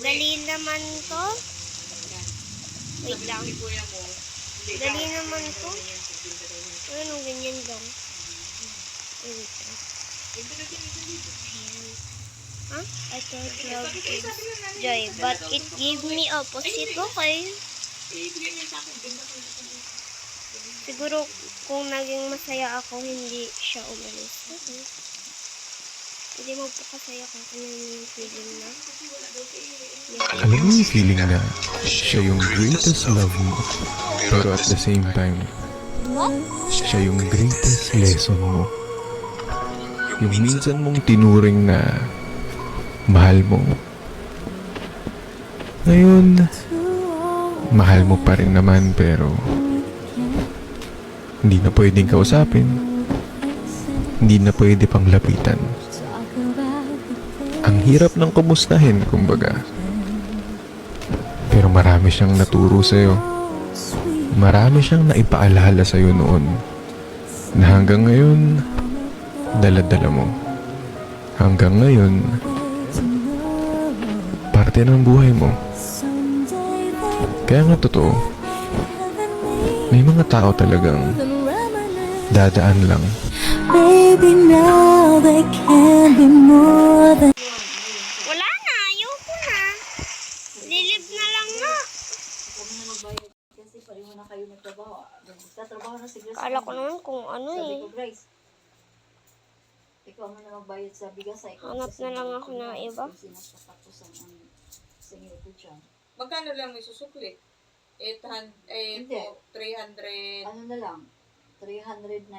Dali naman to. Wait lang. Dali daw. naman to. Daw. Ano, ganyan lang. Ay, wait lang. Daw. Ha? I thought Sabi love nanay, joy, but daw. it gave me opposite. Okay. Siguro kung naging masaya ako, hindi siya umalis. Okay. Hindi mo po kasaya kung ano yung feeling na. Alam mo yung feeling na siya yung greatest love mo, pero at the same time, siya yung greatest lesson mo. Yung minsan mong tinuring na mahal mo. Ngayon, mahal mo pa rin naman pero hindi na pwedeng kausapin. Hindi na pwede pang lapitan. Ang hirap ng kumustahin, kumbaga. Pero marami siyang naturo sa'yo. Marami siyang naipaalala sa'yo noon. Na hanggang ngayon, dala-dala mo. Hanggang ngayon, parte ng buhay mo. Kaya nga totoo, may mga tao talagang dadaan lang. Baby, now na kayo nagtrabaho. Nagtatrabaho na si Grace. Kala ko naman kung ano Sabi eh. ko, Grace, ikaw mo na magbayad sa bigas sa ikaw. Hanap na lang ako ng iba. Sinasatapos ang ang singil ko dyan. Magkano lang may susukli? 800, eh, Hindi. po, 300. Ano na lang, 300 na